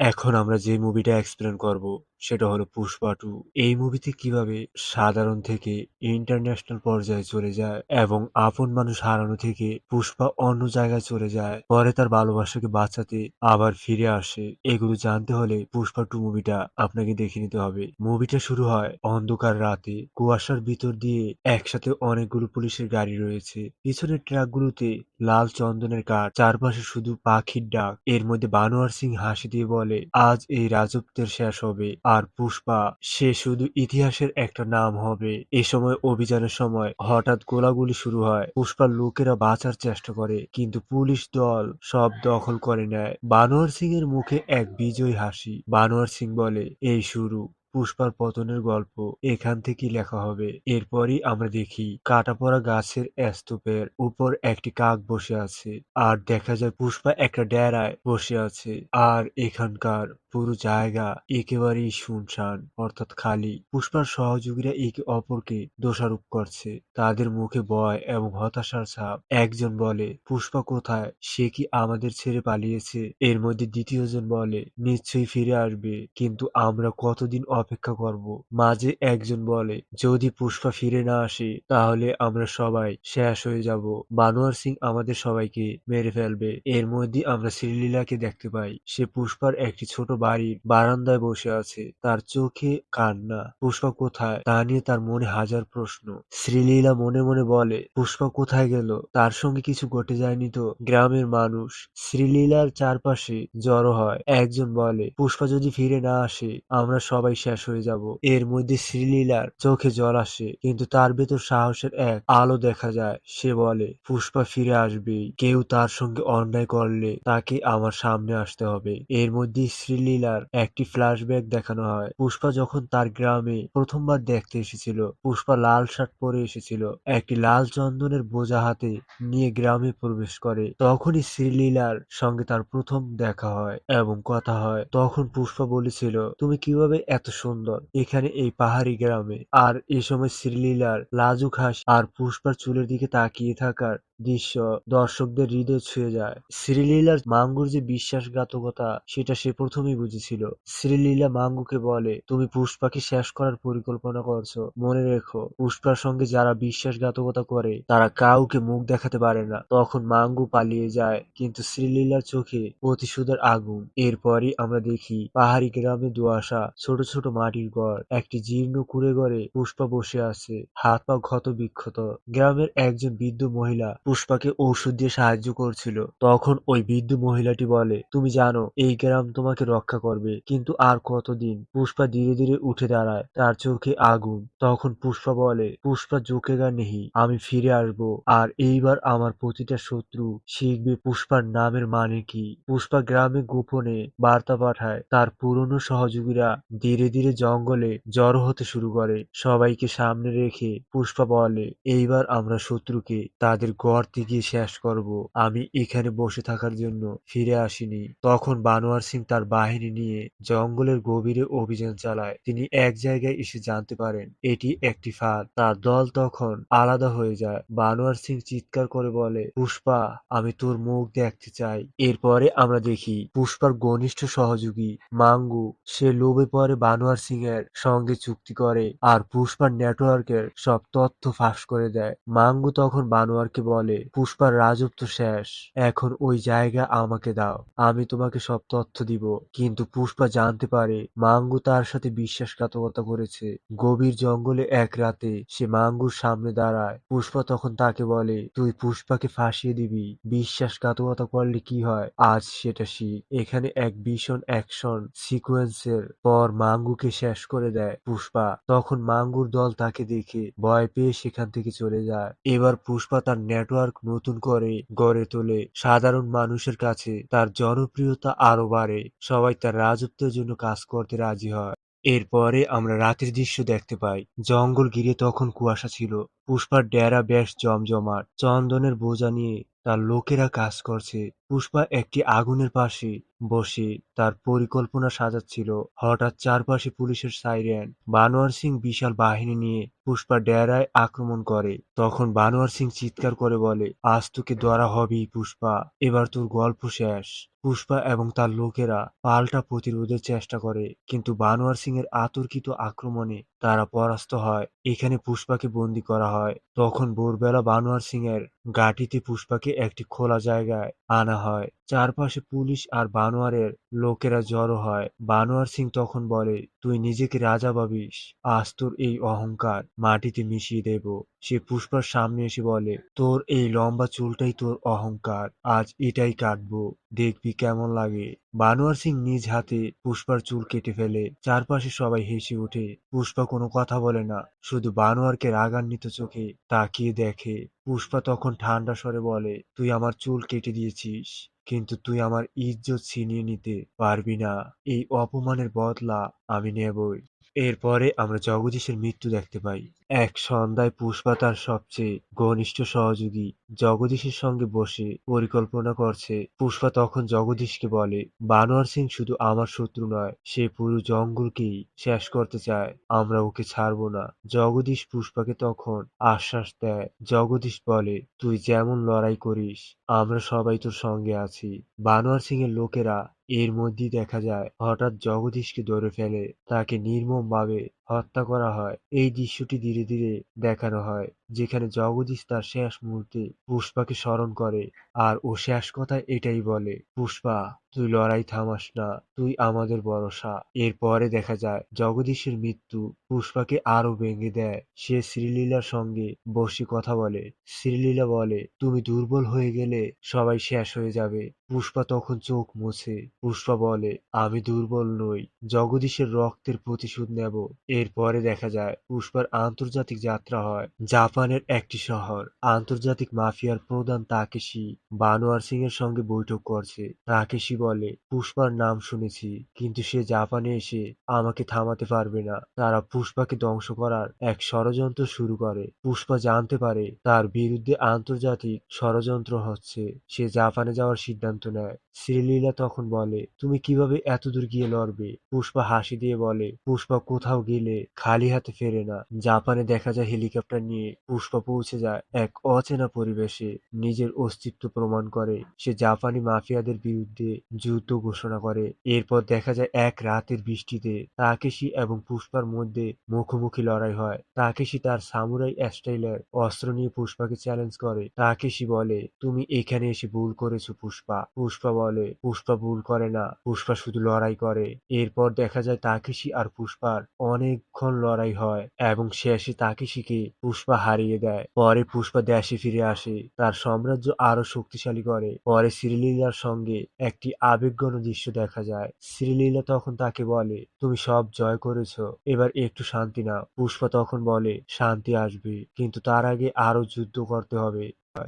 এখন আমরা যে মুভিটা এক্সপ্লেন করব সেটা হলো পুষ্পা টু। এই মুভিতে কীভাবে সাধারণ থেকে ইন্টারন্যাশনাল পর্যায়ে চলে যায় এবং আপন মানুষ হারানো থেকে পুষ্পা অন্য জায়গায় চলে যায়, পরে তার ভালোবাসাকে বাঁচাতে আবার ফিরে আসে, এগুলো জানতে হলে পুষ্পা টু মুভিটা আপনাকে দেখে নিতে হবে। মুভিটা শুরু হয় অন্ধকার রাতে, কুয়াশার ভিতর দিয়ে একসাথে অনেকগুলো পুলিশের গাড়ি রয়েছে। পিছনের ট্রাকগুলোতে লাল চন্দনের কাঠ, চারপাশে শুধু পাখির ডাক। এর মধ্যে বানোয়ার সিং হাসি দিয়ে বলে, আজ এই রাজত্বের শেষ হবে। আর পুষ্পা, সে শুধু ইতিহাসের একটা নাম হবে। এ সময় অভিযানের সময় হঠাৎ গোলাগুলি শুরু হয়। পুষ্পার লোকেরা বাঁচার চেষ্টা করে, কিন্তু পুলিশ দল সব দখল করে নেয়। বানোয়ার সিং এর মুখে এক বিজয় হাসি। বানোয়ার সিং বলে, এই শুরু। পুষ্পার পতনের গল্প। এখান থেকেই লেখা হবে। এরপরই আমরা দেখি কাটা পড়া গাছের স্তূপের উপর একটি কাক বসে আছে। আর দেখা যায় পুষ্পা একটা ডেরায় বসে আছে। আর এখানকার পুরো জায়গা একেবারেই শুনশান, অর্থাৎ খালি। পুষ্পার সহযোগীরা একে অপরকে দোষারোপ করছে। তাদের মুখে ভয় এবং হতাশার ছাপ। একজন বলে, পুষ্পা কোথায়? সে কি আমাদের ছেড়ে পালিয়েছে? এর মধ্যে দ্বিতীয়জন বলে, নিশ্চয়ই ফিরে আসবে, কিন্তু আমরা কতদিন অপেক্ষা করব? মাঝে একজন বলে, যদি পুষ্পা ফিরে না আসে, তাহলে আমরা সবাই শেষ হয়ে যাব। বানোয়ার সিং আমাদের সবাইকে মেরে ফেলবে। এর মধ্যে আমরা শ্রীলীলাকে দেখতে পাই। সে পুষ্পার একটি ছোট বাড়ির বারান্দায় বসে আছে। তার চোখে কান্না। পুষ্পা কোথায়? তা নিয়ে তার মনে হাজার প্রশ্ন। শ্রীলীলা মনে মনে বলে, পুষ্পা কোথায় গেল? তার সঙ্গে কিছু ঘটে যায়নি তো? গ্রামের মানুষ। শ্রীলীলার চারপাশে জড়ো হয়। একজন বলে, পুষ্পা যদি ফিরে না আসে, আমরা সবাই শেষ হয়ে যাব। এর মধ্যে শ্রীলীলার চোখে জল আসে, কিন্তু তার ভেতর সাহসের এক আলো দেখা যায়। সে বলে, পুষ্পা ফিরে আসবেই। কেউ তার সঙ্গে অন্যায় করলে তাকে আমার সামনে আসতে হবে। এর মধ্যে শ্রীলীলার একটি ফ্ল্যাশব্যাক দেখানো হয়। পুষ্পা যখন তার গ্রামে প্রথমবার দেখতে এসেছিল, পুষ্পা লাল শার্ট পরে এসেছিল। একটি লাল চন্দনের বোঝা হাতে নিয়ে গ্রামে প্রবেশ করে। তখনই শ্রীলীলার সঙ্গে তার প্রথম দেখা হয় এবং কথা হয়। তখন পুষ্পা বলেছিল, তুমি কীভাবে এত সুন্দর এখানে এই পাহাড়ি গ্রামে? আর এ সময় শ্রীলীলার লাজুক হাস আর পুষ্পার চুলের দিকে তাকিয়ে থাকার দৃশ্য দর্শকদের হৃদয় ছুঁয়ে যায়। শ্রীলীলার মাঙ্গুর যে বিশ্বাসঘাতকতা, সেটা সে প্রথমেই বুঝেছিল। শ্রীলীলা মাঙ্গুকে বলে, তুমি পুষ্পাকে শেষ করার পরিকল্পনা করছ। মনে রেখো, পুষ্পার সঙ্গে যারা বিশ্বাসঘাতকতা করে, তারা কাউকে মুখ দেখাতে পারে না। তখন মাঙ্গু পালিয়ে যায়, কিন্তু শ্রীলীলার চোখে প্রতিশোধের আগুন। এরপরই আমরা দেখি, পাহাড়ি গ্রামে দোয়াশা, ছোট ছোট মাটির ঘর একটি জীর্ণ কুড়ে ঘরে পুষ্পা বসে আছে, হাত পা ক্ষত বিক্ষত গ্রামের একজন বৃদ্ধ মহিলা পুষ্পাকে ঔষধ দিয়ে সাহায্য করছিল। তখন ওই বৃদ্ধ মহিলাটি বলে, তুমি জানো, এই গ্রাম তোমাকে রক্ষা করবে, কিন্তু আর কতদিন? পুষ্পা ধীরে ধীরে উঠে দাঁড়ায়, তার চোখে আগুন। তখন পুষ্পা বলে, পুষ্পা জোকেগা নেহি, আমি ফিরে আসব, আর এইবার আমার প্রতিটা শত্রু শিখবে পুষ্পার নামের মানে কি। পুষ্পা গ্রামে গোপনে বার্তা পাঠায়, তার পুরনো সহযোগীরা ধীরে ধীরে জঙ্গলে জড়ো হতে শুরু করে। সবাইকে সামনে রেখে পুষ্পা বলে, এইবার আমরা শত্রুকে তাদের গর্তে গিয়ে শেষ করব। আমি এখানে বসে থাকার জন্য ফিরে আসিনি। তখন বানোয়ার সিং তার বাহিনী নিয়ে জঙ্গলের গভীরে অভিযান চালায়। তিনি এক জায়গায় এসে জানতে পারেন, এটি একটি ফাঁদ। তার দল তখন আলাদা হয়ে যায়। বানোয়ার সিং চিৎকার করে বলে, পুষ্পা, আমি তোর মুখ দেখতে চাই। এরপরে আমরা দেখি, পুষ্পার ঘনিষ্ঠ সহযোগী মাঙ্গু, সে লোভে পরে বানোয়ার সিং এর সঙ্গে চুক্তি করে আর পুষ্পার নেটওয়ার্কের সব তথ্য ফাঁস করে দেয়। মাঙ্গু তখন বানোয়ারকে বলে পুষ্পার রাজত্ব শেষ। এখন ওই জায়গা আমাকে দাও। আমি তোমাকে সব তথ্য দিব। কিন্তু পুষ্পা জানতে পারে, মাঙ্গু তার সাথে বিশ্বাসঘাতকতা করেছে। গভীর জঙ্গলে এক রাতে সে মাঙ্গুর সামনে দাঁড়ায়। পুষ্পা তখন তাকে বলে, তুই পুষ্পাকে ফাঁসিয়ে দিবি। বিশ্বাসঘাতকতা করলে কি হয়? আজ সেটা শিখ এখানে এক ভীষণ অ্যাকশন সিকোয়েন্সের পর মাঙ্গুকে শেষ করে দেয় পুষ্পা। তখন মাঙ্গুর দল তাকে দেখে ভয় পেয়ে সেখান থেকে চলে যায়। এবার পুষ্পা তার নেটওয়ার্ক নতুন করে গড়ে তোলে। সাধারণ মানুষের কাছে তার জনপ্রিয়তা আরও বাড়ে। সবাই তার রাজত্বের জন্য কাজ করতে রাজি হয়। এরপরে আমরা রাতের দৃশ্য দেখতে পাই। জঙ্গল ঘিরে তখন কুয়াশা ছিল। পুষ্পার ডেরা বেশ জমজমাট। চন্দনের বোঝা নিয়ে তার লোকেরা কাজ করছে। পুষ্পা একটি আগুনের পাশে বসে তার পরিকল্পনা সাজাচ্ছিল। হঠাৎ চারপাশে পুলিশের সাইরেন। বানোয়ার সিং বিশাল বাহিনী নিয়ে পুষ্পা ডেরায় আক্রমণ করে। তখন বানোয়ার সিং চিৎকার করে বলে, আজ তোকে ধরা হবেই পুষ্পা। এবার তোর গল্প শেষ। পুষ্পা এবং তার লোকেরা পাল্টা প্রতিরোধের চেষ্টা করে, কিন্তু বানোয়ার সিং এর আতর্কিত আক্রমণে তারা পরাস্ত হয়। এখানে পুষ্পাকে বন্দী করা হয়। তখন ভোরবেলা বানোয়ার সিং এর গাটিতে পুষ্পাকে একটি খোলা জায়গায় আনা হয়। চারপাশে পুলিশ আর বানোয়ারের লোকেরা জড়ো হয়। বানোয়ার সিং তখন বলে, তুই নিজেকে রাজা ভাবিস। আজ তোর এই অহংকার মাটিতে মিশিয়ে দেব। সে পুষ্পার সামনে এসে বলে, তোর এই লম্বা চুলটাই তোর অহংকার। আজ এটাই কাটবো। দেখবি কেমন লাগে। বানোয়ার সিং নিজ হাতে পুষ্পার চুল কেটে ফেলে। চারপাশে সবাই হেসে ওঠে। পুষ্পা কোনো কথা বলে না। শুধু বানোয়ারকে রাগান্বিত চোখে তাকিয়ে দেখে। পুষ্পা তখন ঠান্ডা স্বরে বলে, তুই আমার চুল কেটে দিয়েছিস। কিন্তু তুই আমার ইজ্জত ছিনিয়ে নিতে পারবি না। এই অপমানের বদলা আমি নেবই। এরপরে আমরা জগদীশের মৃত্যু দেখতে পাই। এক সন্ধ্যায় পুষ্পা তার সবচেয়ে ঘনিষ্ঠ সহযোগী জগদীশের সঙ্গে বসে পরিকল্পনা করছে। পুষ্পা তখন জগদীশকে বলে, বানোয়ার সিং শুধু আমার শত্রু নয়, সে পুরো জঙ্গলকেই শেষ করতে চায়। আমরা ওকে ছাড়বো না। জগদীশ পুষ্পাকে তখন আশ্বাস দেয়। জগদীশ বলে, তুই যেমন লড়াই করিস, আমরা সবাই তোর সঙ্গে আছি। বানোয়ার সিং এর লোকেরা এর মধ্যেই দেখা যায়, হঠাৎ জগদীশকে ধরে ফেলে। তাকে নির্মমভাবে হত্যা করা হয়। এই দৃশ্যটি ধীরে ধীরে দেখানো হয়, যেখানে জগদীশ তার শেষ মুহূর্তে পুষ্পাকে স্মরণ করে। আর ও শেষ কথায় এটাই বলে, পুষ্পা, তুই লড়াই থামাস না, তুই আমাদের ভরসা। এরপরে দেখা যায়, জগদীশের মৃত্যু পুষ্পাকে আরও ভেঙে দেয়। সে শ্রীলীলার সঙ্গে বসে কথা বলে, শ্রীলীলা বলে, তুমি দুর্বল হয়ে গেলে সবাই শেষ হয়ে যাবে। পুষ্পা তখন চোখ মুছে, পুষ্পা বলে, আমি দুর্বল নই, জগদীশের রক্তের প্রতিশোধ নেব। এরপরে দেখা যায়, পুষ্পার আন্তর্জাতিক যাত্রা হয়, জাপানের একটি শহর। আন্তর্জাতিক মাফিয়ার প্রধান তাকেশি বানোয়ার সিং এর সঙ্গে বৈঠক করছে। তাকেশি বলে, পুষ্পার নাম শুনেছি, কিন্তু সে জাপানে এসে আমাকে থামাতে পারবে না। তারা পুষ্পাকে ধ্বংস করার এক ষড়যন্ত্র শুরু করে। পুষ্পা জানতে পারে, তার বিরুদ্ধে আন্তর্জাতিক ষড়যন্ত্র হচ্ছে। সে জাপানে যাওয়ার সিদ্ধান্ত নেয়। শ্রীলীলা তখন বলে, তুমি কীভাবে এতদূর গিয়ে লড়বে? পুষ্পা হাসি দিয়ে বলে, পুষ্পা কোথাও গেলে খালি হাতে ফেরে না। জাপানে দেখা যায় হেলিকপ্টার নিয়ে পুষ্পা পৌঁছে যায় এক অচেনা পরিবেশে। নিজের অস্তিত্ব প্রমাণ করে। সে জাপানি মাফিয়াদের বিরুদ্ধে যুদ্ধ ঘোষণা করে। এরপর দেখা যায় এক রাতের বৃষ্টিতে তাকেশি এবং পুষ্পার মধ্যে মুখোমুখি লড়াই হয়। তাকেশি তার সামুরাই স্টাইলের অস্ত্র নিয়ে পুষ্পাকে চ্যালেঞ্জ করে। তাকেশি বলে, তুমি এখানে এসে ভুল করেছ পুষ্পা। পুষ্পা বলে, পুষ্পা ভুল করে না। পুষ্পা শুধু লড়াই করে। এরপর দেখা যায় তাকেশি আর পুষ্পার অনেকক্ষণ লড়াই হয় এবং শেষে তাকেশিকে পুষ্পা হারিয়ে দেয়। পরে পুষ্পা দেশে ফিরে আসে। তার সাম্রাজ্য আরও শক্তিশালী করে। পরে শ্রীলীলার সঙ্গে একটি আবেগঘন দৃশ্য দেখা যায়। শ্রীলীলা তখন তাকে বলে, তুমি সব জয় করেছ, এবার একটু শান্তি নাও। পুষ্পা তখন বলে, শান্তি আসবে, কিন্তু তার আগে আরও যুদ্ধ করতে হবে।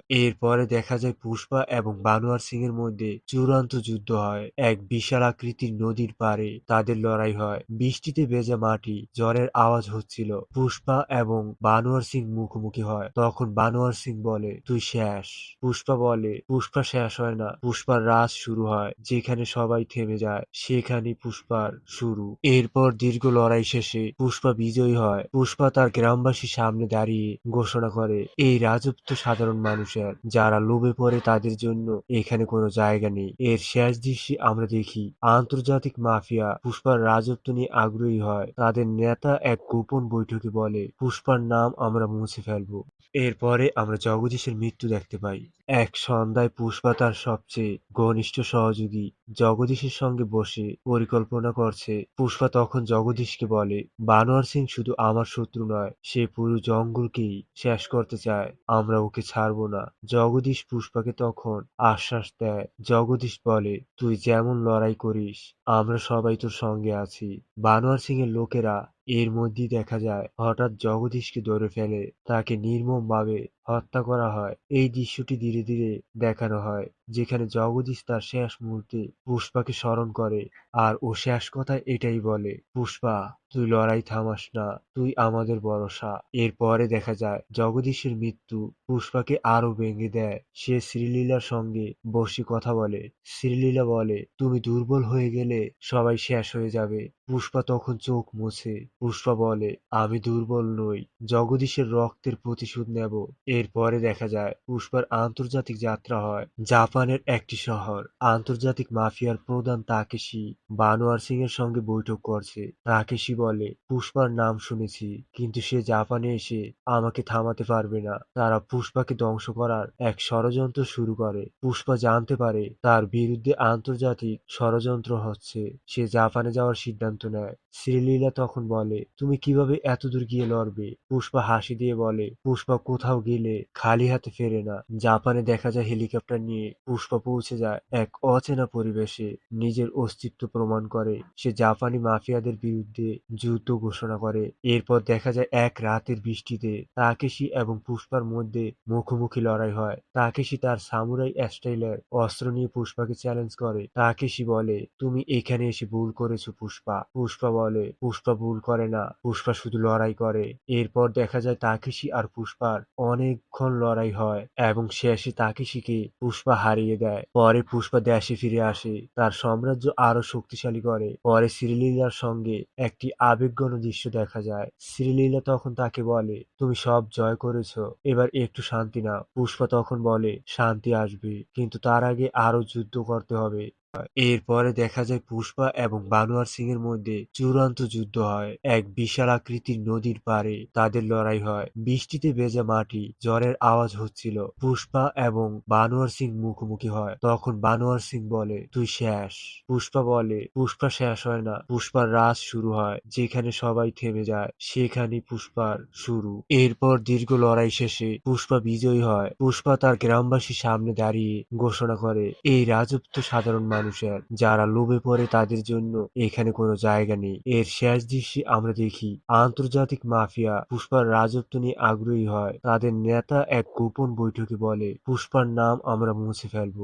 এরপরে দেখা যায় পুষ্পা এবং বানোয়ার সিং এর মধ্যে চূড়ান্ত যুদ্ধ হয়। এক বিশাল আকৃতির নদীর পাড়ে তাদের লড়াই হয়। বৃষ্টিতে ভেজা মাটি, জ্বরের আওয়াজ হচ্ছিল। পুষ্পা এবং বানোয়ার সিং মুখোমুখি হয়। তখন বানোয়ার সিং বলে, তুই শেষ। পুষ্পা বলে, পুষ্পা শেষ হয় না। পুষ্পার রাজ শুরু হয় যেখানে সবাই থেমে যায়। সেখানে পুষ্পার শুরু। এরপর দীর্ঘ লড়াই শেষে পুষ্পা বিজয়ী হয়। পুষ্পা তার গ্রামবাসীর সামনে দাঁড়িয়ে ঘোষণা করে, এই রাজত্ব সাধারণ মানুষের যারা লোভে পড়ে তাদের জন্য এখানে কোনো জায়গা নেই। এর শেষ দৃশ্যে আমরা দেখি, আন্তর্জাতিক মাফিয়া পুষ্পার রাজত্ব নিয়ে আগ্রহী হয়। তাদের নেতা এক গোপন বৈঠকে বলে, পুষ্পার নাম আমরা মুছে ফেলব। এরপরে আমরা জগদীশের মৃত্যু দেখতে পাই। এক সন্ধ্যায় পুষ্পা তার সবচেয়ে ঘনিষ্ঠ সহযোগী জগদীশের সঙ্গে বসে পরিকল্পনা করছে। পুষ্পা তখন জগদীশকে বলে, বানোয়ার সিং শুধু আমার শত্রু নয়, সে পুরো জঙ্গলকেই শেষ করতে চায়। আমরা ওকে ছাড়বো না। জগদীশ পুষ্পাকে তখন আশ্বাস দেয়। জগদীশ বলে, তুই যেমন লড়াই করিস, আমরা সবাই তোর সঙ্গে আছি। বানোয়ার সিং এর লোকেরা এর মধ্যেই দেখা যায়, হঠাৎ জগদীশকে ধরে ফেলে, তাকে নির্মমভাবে হত্যা করা হয়। এই দৃশ্যটি ধীরে ধীরে দেখানো হয়, যেখানে জগদীশ তার শেষ মুহূর্তে পুষ্পাকে স্মরণ করে। আর ও শেষ কথায় এটাই বলে, পুষ্পা, তুই লড়াই থামাস না, তুই আমাদের ভরসা। এরপরে দেখা যায়, জগদীশের মৃত্যু পুষ্পাকে আরও ভেঙে দেয়। সে শ্রীলীলার সঙ্গে বসে কথা বলে, শ্রীলীলা বলে, তুমি দুর্বল হয়ে গেলে সবাই শেষ হয়ে যাবে। পুষ্পা তখন চোখ মুছে, পুষ্পা বলে, আমি দুর্বল নই, জগদীশের রক্তের প্রতিশোধ নেব। এরপরে দেখা যায়, পুষ্পার আন্তর্জাতিক যাত্রা হয়, জাপানের একটি শহর। আন্তর্জাতিক মাফিয়ার প্রধান তাকেশি বানোয়ার সিং এর সঙ্গে বৈঠক করছে। তাকেশি বলে, পুষ্পার নাম শুনেছি, কিন্তু সে জাপানে এসে আমাকে থামাতে পারবে না। তারা পুষ্পাকে ধ্বংস করার এক ষড়যন্ত্র শুরু করে। পুষ্পা জানতে পারে, তার বিরুদ্ধে আন্তর্জাতিক ষড়যন্ত্র হচ্ছে। সে জাপানে যাওয়ার সিদ্ধান্ত নেয়। শ্রীলীলা তখন বলে, তুমি কীভাবে এতদূর গিয়ে লড়বে? পুষ্পা হাসি দিয়ে বলে, পুষ্পা কোথাও গেলে খালি হাতে ফেরে না। জাপানে দেখা যায় হেলিকপ্টার নিয়ে পুষ্পা পৌঁছে যায় এক অচেনা পরিবেশে। নিজের অস্তিত্ব প্রমাণ করে। সে জাপানি মাফিয়াদের বিরুদ্ধে যুদ্ধ ঘোষণা করে। এরপর দেখা যায় এক রাতের বৃষ্টিতে তাকেশি এবং পুষ্পার মধ্যে মুখোমুখি লড়াই হয়। তাকেশি তার সামুরাই স্টাইলের অস্ত্র নিয়ে পুষ্পাকে চ্যালেঞ্জ করে। তাকেশি বলে, তুমি এখানে এসে ভুল করেছ পুষ্পা। পুষ্পা বলে, পুষ্পা ভুল করে না। পুষ্পা শুধু লড়াই করে। এরপর দেখা যায় তাকেশি আর পুষ্পার অনেকক্ষণ লড়াই হয় এবং শেষে তাকেশিকে পুষ্পা হারিয়ে দেয়। পরে পুষ্পা দেশে ফিরে আসে। তার সাম্রাজ্য আরও শক্তিশালী করে। পরে শ্রীলীলার সঙ্গে একটি আবেগঘন দৃশ্য দেখা যায়। শ্রীলীলা তখন তাকে বলে, তুমি সব জয় করেছ, এবার একটু শান্তি নাও। পুষ্পা তখন বলে, শান্তি আসবে, কিন্তু তার আগে আরও যুদ্ধ করতে হবে। এরপরে দেখা যায় পুষ্পা এবং বানোয়ার সিং এর মধ্যে চূড়ান্ত যুদ্ধ হয়। এক বিশাল আকৃতির নদীর পাড়ে তাদের লড়াই হয়। বৃষ্টিতে ভেজা মাটি, জ্বরের আওয়াজ হচ্ছিল। পুষ্পা এবং বানোয়ার সিং মুখোমুখি হয়। তখন বানোয়ার সিং বলে, তুই শেষ। পুষ্পা বলে, পুষ্পা শেষ হয় না। পুষ্পার রাজ শুরু হয়, যেখানে সবাই থেমে যায়। সেখানে পুষ্পার শুরু। এরপর দীর্ঘ লড়াই শেষে পুষ্পা বিজয়ী হয়। পুষ্পা তার গ্রামবাসীর সামনে দাঁড়িয়ে ঘোষণা করে, এই রাজত্ব সাধারণ মানুষের, যারা লোভে পড়ে তাদের জন্য এখানে কোনো জায়গা নেই। এর শেষ দৃশ্যে আমরা দেখি, আন্তর্জাতিক মাফিয়া পুষ্পার রাজত্ব নিয়ে আগ্রহী হয়। তাদের নেতা এক গোপন বৈঠকে বলে, পুষ্পার নাম আমরা মুছে ফেলব।